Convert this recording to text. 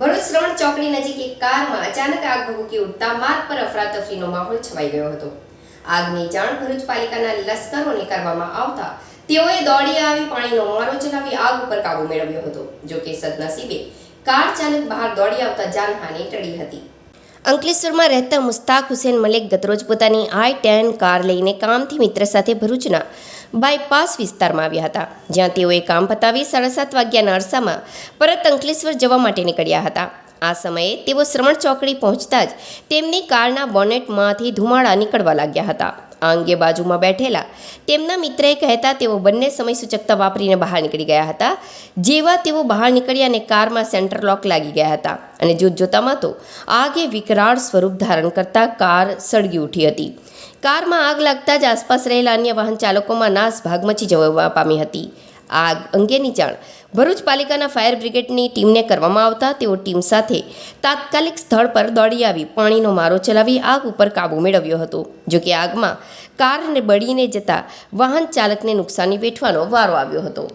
ભરૂચ રણ ચોકડી નજીક એક કારમાં અચાનક આગ ભભૂકી ઉઠતા માર્ગ પર અફરાતફરીનો માહોલ છવાઈ ગયો હતો. આગની જાણ ભરૂચ પાલિકાના લશ્કરોને કરવામાં આવતા તેઓએ દોડી આવી પાણીનો મારો ચલાવી આગ ઉપર કાબુ મેળવ્યો હતો જોકે સદનસીબે કાર ચાલક બહાર દોડી આવતા જાનહાનિ ટળી હતી. અંકલેશ્વરમાં રહેતા મુસ્તાક હુસેન મલિક ગતરોજ પોતાની આઈ ટેન કાર લઈને કામથી મિત્ર સાથે ભરૂચના બાયપાસ વિસ્તારમાં આવ્યા હતા, જ્યાં તેઓએ કામ પતાવી સાડા સાત વાગ્યાના અરસામાં પરત અંકલેશ્વર જવા માટે નીકળ્યા હતા. આ સમયે તેઓ શ્રવણ ચોકડી પહોંચતા જ તેમની કારના બોનેટમાંથી ધુમાડા નીકળવા લાગ્યા હતા. આ અંગે બાજુમાં બેઠેલા તેમના મિત્રએ કહેતા તેઓ બંને સમય સૂચકતા વાપરીને બહાર નીકળી ગયા હતા, જેવા તેઓ બહાર નીકળ્યા અને કારમાં સેન્ટર લોક લાગી ગયા હતા. અને જોત જોતામાં તો આગે વિકરાળ સ્વરૂપ ધારણ કરતા કાર સળગી ઉઠી હતી. કારમાં આગ લાગતા જ આસપાસ રહેલા અન્ય વાહન ચાલકોમાં નાસ ભાગ મચી જવા પામી હતી. આગ અંગેની જાણ. ભરૂચ પાલિકાના ફાયર બ્રિગેડની ટીમને કરવામાં આવતા તેઓ ટીમ સાથે તાત્કાલિક સ્થળ પર દોડી આવી, પાણીનો મારો ચલાવી આગ ઉપર કાબૂ મેળવ્યો હતો. જોકે આગમાં કારને બળીને જતા વાહન ચાલકને નુકસાની વેઠવાનો વારો આવ્યો હતો.